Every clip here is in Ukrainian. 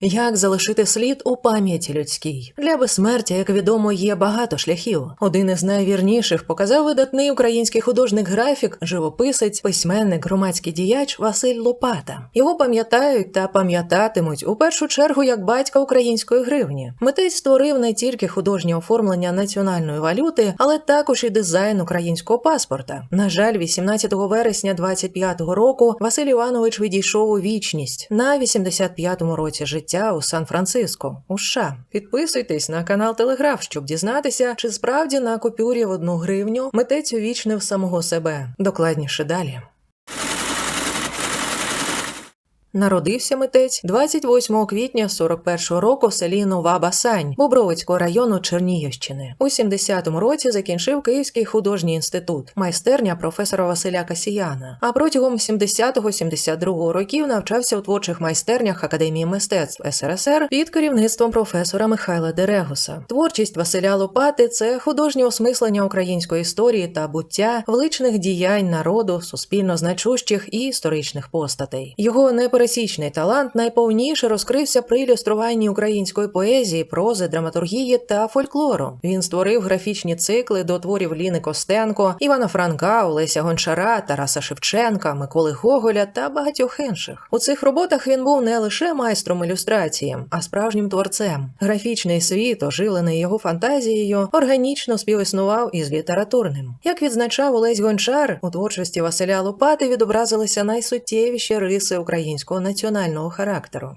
Як залишити слід у пам'яті людській? Для безсмертя, як відомо, є багато шляхів. Один із найвірніших показав видатний український художник-графік, живописець, письменник, громадський діяч Василь Лопата. Його пам'ятають та пам'ятатимуть у першу чергу як батька української гривні. Митець створив не тільки художнє оформлення національної валюти, але також і дизайн українського паспорта. На жаль, 18 вересня 25-го року Василь Іванович відійшов у вічність на 85-му році життя у Сан-Франциско, у США. Підписуйтесь на канал Телеграф, щоб дізнатися, чи справді на купюрі в одну гривню митець увічнив самого себе. Докладніше далі. Народився митець 28 квітня 41 року в селі Нова Басань Бобровицького району Чернігівщини. У 70-му році закінчив Київський художній інститут, майстерня професора Василя Касіяна. А протягом 70-72 років навчався у творчих майстернях Академії мистецтв СРСР під керівництвом професора Михайла Дерегуса. Творчість Василя Лопати це художнє осмислення української історії та буття, величних діянь народу, суспільно значущих і історичних постатей. Його непересічний талант найповніше розкрився при ілюструванні української поезії, прози, драматургії та фольклору. Він створив графічні цикли до творів Ліни Костенко, Івана Франка, Олеся Гончара, Тараса Шевченка, Миколи Гоголя та багатьох інших. У цих роботах він був не лише майстром ілюстрації, а справжнім творцем. Графічний світ, оживлений його фантазією, органічно співіснував із літературним. Як відзначав Олесь Гончар, у творчості Василя Лопати відобразилися найсуттєвіші риси українського національного характеру.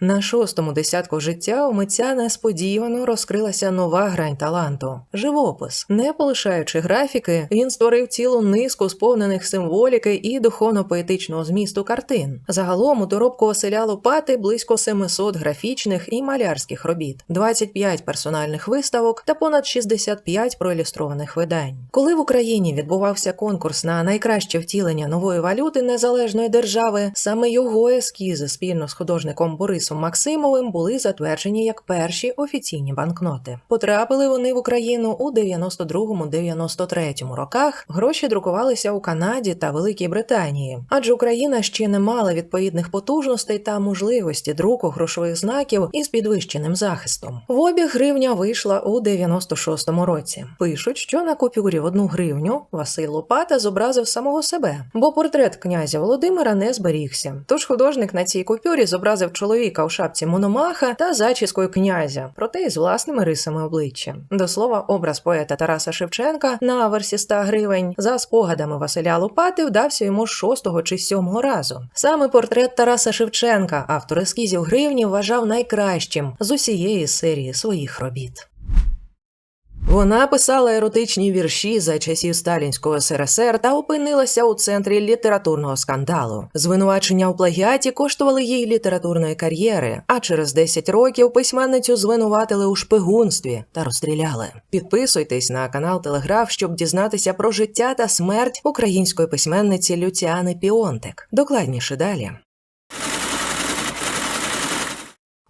На шостому десятку життя у митця несподівано розкрилася нова грань таланту живопис. Не полишаючи графіки, він створив цілу низку сповнених символіки і духовно-поетичного змісту картин. Загалом у доробку Василя Лопати близько 700 графічних і малярських робіт, 25 персональних виставок та понад 65 проілюстрованих видань. Коли в Україні відбувався конкурс на найкраще втілення нової валюти незалежної держави, саме його ескізи спільно з художником Борисом Максимовим були затверджені як перші офіційні банкноти. Потрапили вони в Україну у 92-93 роках. Гроші друкувалися у Канаді та Великій Британії, адже Україна ще не мала відповідних потужностей та можливості друку грошових знаків із підвищеним захистом. В обіг гривня вийшла у 96-му році. Пишуть, що на купюрі в одну гривню Василь Лопата зобразив самого себе, бо портрет князя Володимира не зберігся. Тож художник на цій купюрі зобразив чоловіка у шапці Мономаха та зачіскою князя, проте із власними рисами обличчя. До слова, образ поета Тараса Шевченка на аверсі 100 гривень за спогадами Василя Лопати вдався йому шостого чи сьомого разу. Саме портрет Тараса Шевченка автор ескізів гривні вважав найкращим з усієї серії своїх робіт. Вона писала еротичні вірші за часів сталінського СРСР та опинилася у центрі літературного скандалу. Звинувачення у плагіаті коштували їй літературної кар'єри, а через 10 років письменницю звинуватили у шпигунстві та розстріляли. Підписуйтесь на канал Телеграф, щоб дізнатися про життя та смерть української письменниці Люціани Піонтик. Докладніше далі.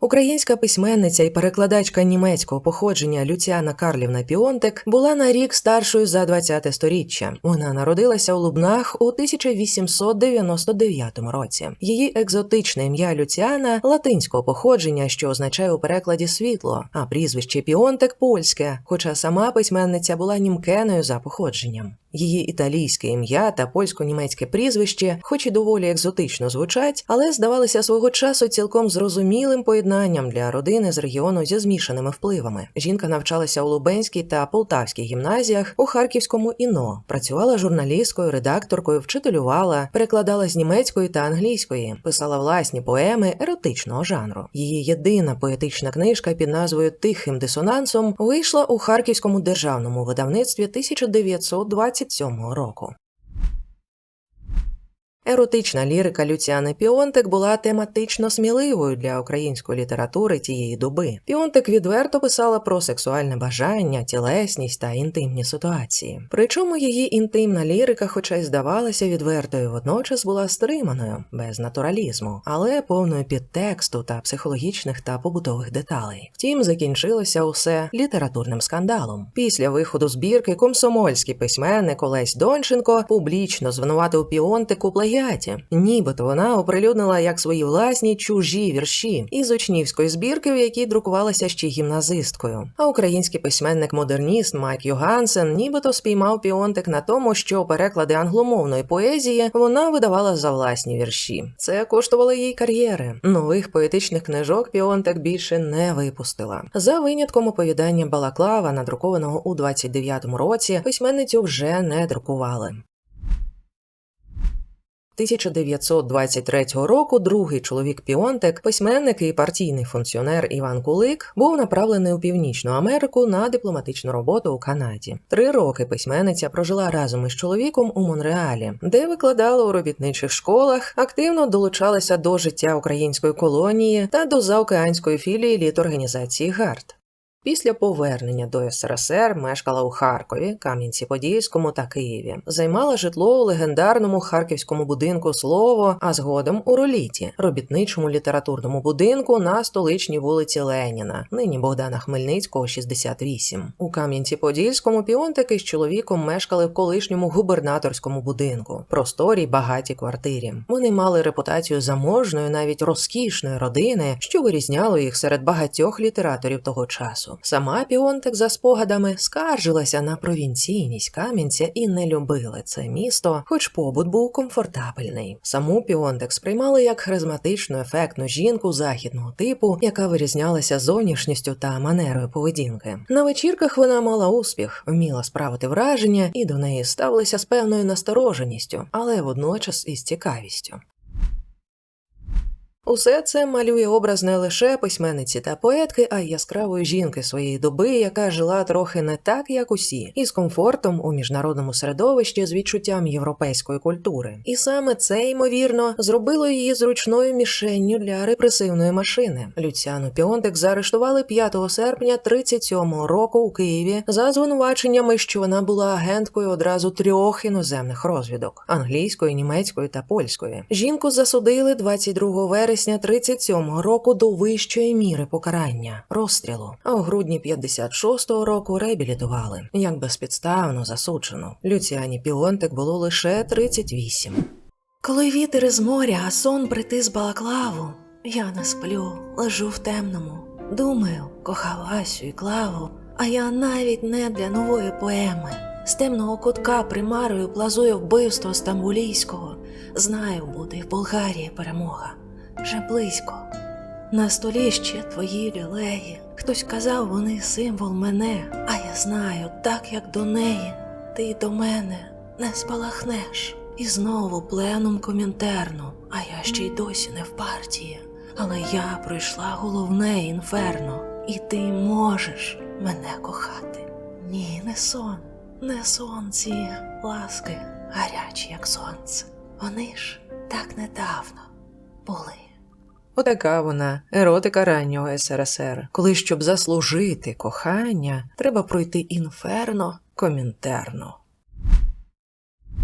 Українська письменниця і перекладачка німецького походження Люціана Карлівна Піонтек була на рік старшою за 20-те сторіччя. Вона народилася у Лубнах у 1899 році. Її екзотичне ім'я Люціана латинського походження, що означає у перекладі світло, а прізвище Піонтек польське, хоча сама письменниця була німкеною за походженням. Її італійське ім'я та польсько-німецьке прізвище, хоч і доволі екзотично звучать, але здавалися свого часу цілком зрозумілим поєднанням для родини з регіону зі змішаними впливами. Жінка навчалася у Лубенській та Полтавській гімназіях, у Харківському іно, працювала журналісткою, редакторкою, вчителювала, перекладала з німецької та англійської, писала власні поеми еротичного жанру. Її єдина поетична книжка під назвою Тихим дисонансом вийшла у Харківському державному видавництві 1920 27 року. Еротична лірика Люціани Піонтик була тематично сміливою для української літератури тієї доби. Піонтик відверто писала про сексуальне бажання, тілесність та інтимні ситуації. Причому її інтимна лірика, хоча й здавалася відвертою, водночас була стриманою, без натуралізму, але повною підтексту та психологічних та побутових деталей. Втім, закінчилося усе літературним скандалом. Після виходу збірки комсомольський письменник Олесь Донченко публічно звинуватив Піонтику плагіату завзяті. Нібито вона оприлюднила як свої власні чужі вірші із учнівської збірки, в якій друкувалася ще гімназисткою. А український письменник-модерніст Майк Йогансен нібито спіймав піонтик на тому, що переклади англомовної поезії вона видавала за власні вірші. Це коштувало їй кар'єри. Нових поетичних книжок Піонтек більше не випустила. За винятком оповідання Балаклава, надрукованого у 29-му році, письменницю вже не друкували. 1923 року другий чоловік Піонтек, письменник і партійний функціонер Іван Кулик, був направлений у Північну Америку на дипломатичну роботу у Канаді. Три роки письменниця прожила разом із чоловіком у Монреалі, де викладала у робітничих школах, активно долучалася до життя української колонії та до заокеанської філії літорганізації ГАРД. Після повернення до СРСР мешкала у Харкові, Кам'янці-Подільському та Києві. Займала житло у легендарному харківському будинку Слово, а згодом у Роліті, робітничому літературному будинку на столичній вулиці Леніна, нині Богдана Хмельницького, 68. У Кам'янці-Подільському піонтики з чоловіком мешкали в колишньому губернаторському будинку, просторій багатій квартирі. Вони мали репутацію заможної, навіть розкішної родини, що вирізняло їх серед багатьох літераторів того часу. Сама Піонтик за спогадами скаржилася на провінційність Кам'янця і не любила це місто, хоч побут був комфортабельний. Саму Піонтик сприймали як харизматичну, ефектну жінку західного типу, яка вирізнялася зовнішністю та манерою поведінки. На вечірках вона мала успіх, вміла справити враження і до неї ставилися з певною настороженістю, але водночас із цікавістю. Усе це малює образ не лише письменниці та поетки, а й яскравої жінки своєї доби, яка жила трохи не так, як усі, із комфортом у міжнародному середовищі з відчуттям європейської культури. І саме це, ймовірно, зробило її зручною мішенню для репресивної машини. Люціану Піонтик заарештували 5 серпня 37-го року у Києві за звинуваченнями, що вона була агенткою одразу трьох іноземних розвідок англійської, німецької та польської. Жінку засудили 22 вересня вересня 37-го року до вищої міри покарання розстрілу, а у грудні 56-го року реабілітували як безпідставно засуджено. Люціані Піонтик було лише 38. Коли вітер із моря, а сон притис балаклаву, я не сплю, лежу в темному. Думаю, кохав Асю і клаву, а я навіть не для нової поеми. З темного кутка примарою плазує вбивство стамбулійського. Знаю, буде в Болгарії перемога вже близько. На столі ще твої лілеї. Хтось казав, вони символ мене, а я знаю, так як до неї, ти до мене не спалахнеш. І знову пленум комінтерну, а я ще й досі не в партії. Але я пройшла головне інферно, і ти можеш мене кохати. Ні, не сон, не сон ці ласки, гарячі, як сонце. Вони ж так недавно були. Отака вона еротика раннього СРСР, коли щоб заслужити кохання, треба пройти інферно комінтерно.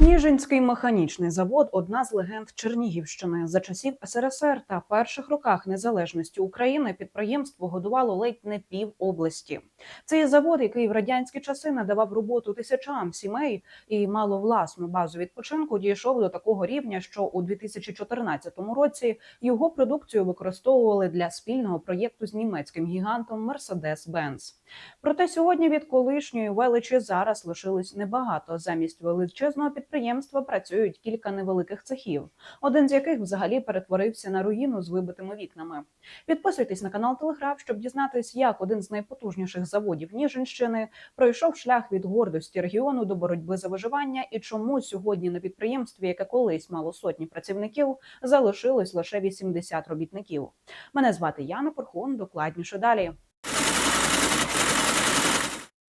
Ніжинський механічний завод одна з легенд Чернігівщини. За часів СРСР та перших роках незалежності України підприємство годувало ледь не пів області. Цей завод, який в радянські часи надавав роботу тисячам сімей і мало власну базу відпочинку, дійшов до такого рівня, що у 2014 році його продукцію використовували для спільного проєкту з німецьким гігантом Mercedes-Benz. Проте сьогодні від колишньої величі зараз лишилось небагато. Замість величезного підприємства працюють кілька невеликих цехів, один з яких взагалі перетворився на руїну з вибитими вікнами. Підписуйтесь на канал Телеграф, щоб дізнатись, як один з найпотужніших заводів Ніжинщини пройшов шлях від гордості регіону до боротьби за виживання і чому сьогодні на підприємстві, яке колись мало сотні працівників, залишилось лише 80 робітників. Мене звати Яна Порхун. Докладніше далі.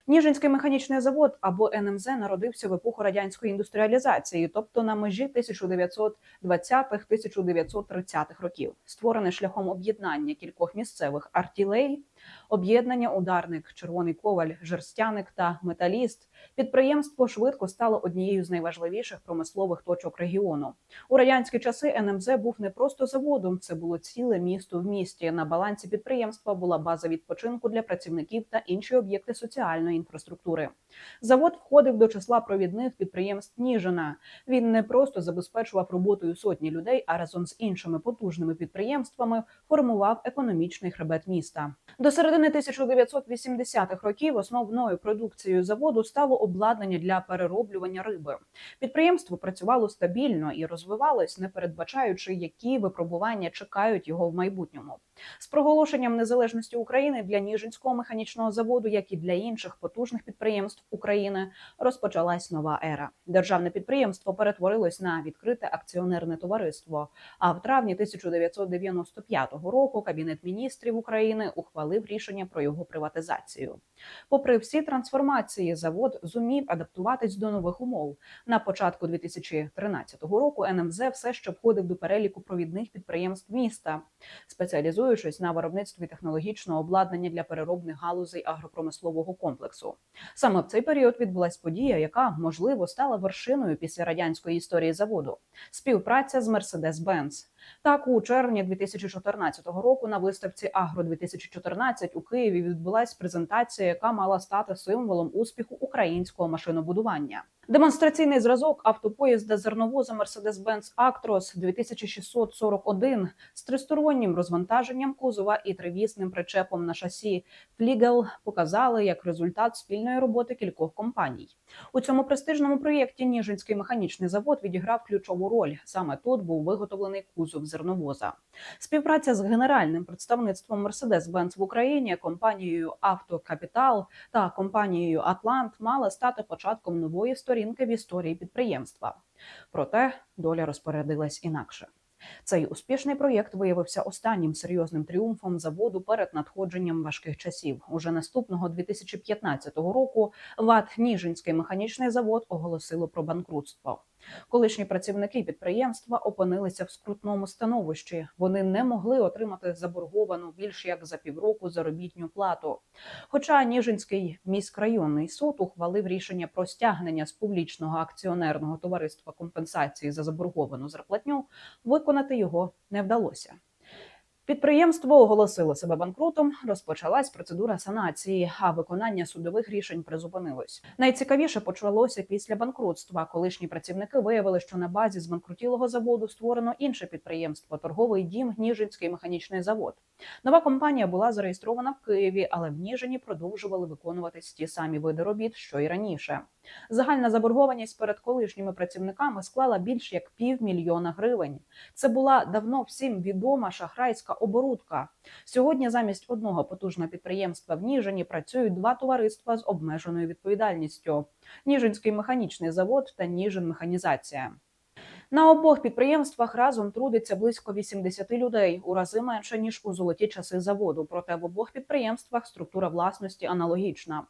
Ніжинський механічний завод або НМЗ народився в епоху радянської індустріалізації, тобто на межі 1920-1930-х років, створений шляхом об'єднання кількох місцевих артілей, Об'єднання ударник, червоний коваль, жерстяник та металіст. Підприємство швидко стало однією з найважливіших промислових точок регіону. У радянські часи НМЗ був не просто заводом, це було ціле місто в місті. На балансі підприємства була база відпочинку для працівників та інші об'єкти соціальної інфраструктури. Завод входив до числа провідних підприємств Ніжина. Він не просто забезпечував роботою сотні людей, а разом з іншими потужними підприємствами формував економічний хребет міста. До середини 1980-х років основною продукцією заводу стало обладнання для перероблювання риби. Підприємство працювало стабільно і розвивалось, не передбачаючи, які випробування чекають його в майбутньому. З проголошенням незалежності України для Ніжинського механічного заводу, як і для інших потужних підприємств України, розпочалась нова ера. Державне підприємство перетворилось на відкрите акціонерне товариство. А в травні 1995 року Кабінет міністрів України ухвалив рішення про його приватизацію. Попри всі трансформації, завод зумів адаптуватись до нових умов. На початку 2013 року НМЗ все ще входив до переліку провідних підприємств міста, спеціалізуючись на виробництві технологічного обладнання для переробних галузей агропромислового комплексу. Саме в цей період відбулась подія, яка можливо стала вершиною після радянської історії заводу співпраця з Mercedes-Benz. Так, у червні 2014 року на виставці Агро 2014 у Києві відбулась презентація, яка мала стати символом успіху українського машинобудування. Демонстраційний зразок автопоїзда зерновоза Mercedes-Benz Actros 2641 з тристороннім розвантаженням кузова і тривісним причепом на шасі Флігел показали як результат спільної роботи кількох компаній. У цьому престижному проєкті Ніжинський механічний завод відіграв ключову роль. Саме тут був виготовлений кузов зерновоза. Співпраця з генеральним представництвом Mercedes-Benz в Україні, компанією Автокапітал та компанією Атлант мала стати початком нової сторінки в історії підприємства. Проте доля розпорядилась інакше. Цей успішний проєкт виявився останнім серйозним тріумфом заводу перед надходженням важких часів. Уже наступного 2015 року ВАТ Ніжинський механічний завод оголосило про банкрутство. Колишні працівники підприємства опинилися в скрутному становищі. Вони не могли отримати заборговану більш як за півроку заробітню плату. Хоча Ніжинський міськрайонний суд ухвалив рішення про стягнення з публічного акціонерного товариства компенсації за заборговану зарплатню, виконати його не вдалося. Підприємство оголосило себе банкрутом. Розпочалась процедура санації, а виконання судових рішень призупинилось. Найцікавіше почалося після банкрутства. Колишні працівники виявили, що на базі збанкрутілого заводу створено інше підприємство торговий дім Ніжинський механічний завод. Нова компанія була зареєстрована в Києві, але в Ніжині продовжували виконуватись ті самі види робіт, що й раніше. Загальна заборгованість перед колишніми працівниками склала більш як півмільйона гривень. Це була давно всім відома шахрайська оборудка. Сьогодні замість одного потужного підприємства в Ніжині працюють два товариства з обмеженою відповідальністю: Ніжинський механічний завод та Ніжин механізація. На обох підприємствах разом трудиться близько 80 людей, у рази менше ніж у золоті часи заводу. Проте в обох підприємствах структура власності аналогічна.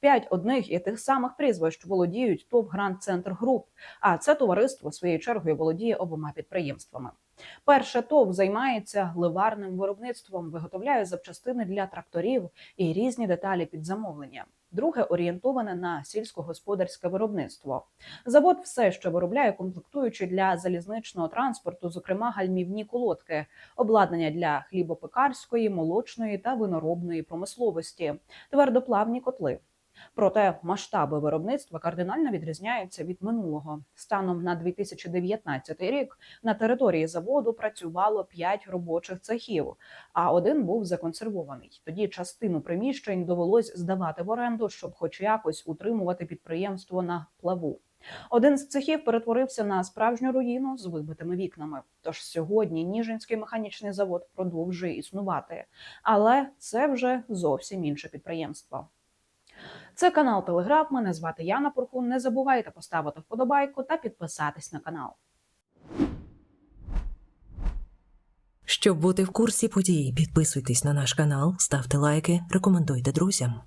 П'ять одних і тих самих прізвищ володіють ТОВ Гранд Центр Груп. А це товариство своєю чергою володіє обома підприємствами. Перше ТОВ займається ливарним виробництвом, виготовляє запчастини для тракторів і різні деталі під замовлення. Друге орієнтоване на сільськогосподарське виробництво. Завод все ще виробляє комплектуючі для залізничного транспорту, зокрема гальмівні колодки, обладнання для хлібопекарської, молочної та виноробної промисловості, твердоплавні котли. Проте масштаби виробництва кардинально відрізняються від минулого. Станом на 2019 рік на території заводу працювало 5 робочих цехів, а один був законсервований. Тоді частину приміщень довелось здавати в оренду, щоб хоч якось утримувати підприємство на плаву. Один з цехів перетворився на справжню руїну з вибитими вікнами. Тож сьогодні Ніжинський механічний завод продовжує існувати, але це вже зовсім інше підприємство. Це канал Телеграф. Мене звати Яна Порхун. Не забувайте поставити вподобайку та підписатись на канал. Щоб бути в курсі подій, підписуйтесь на наш канал, ставте лайки, рекомендуйте друзям.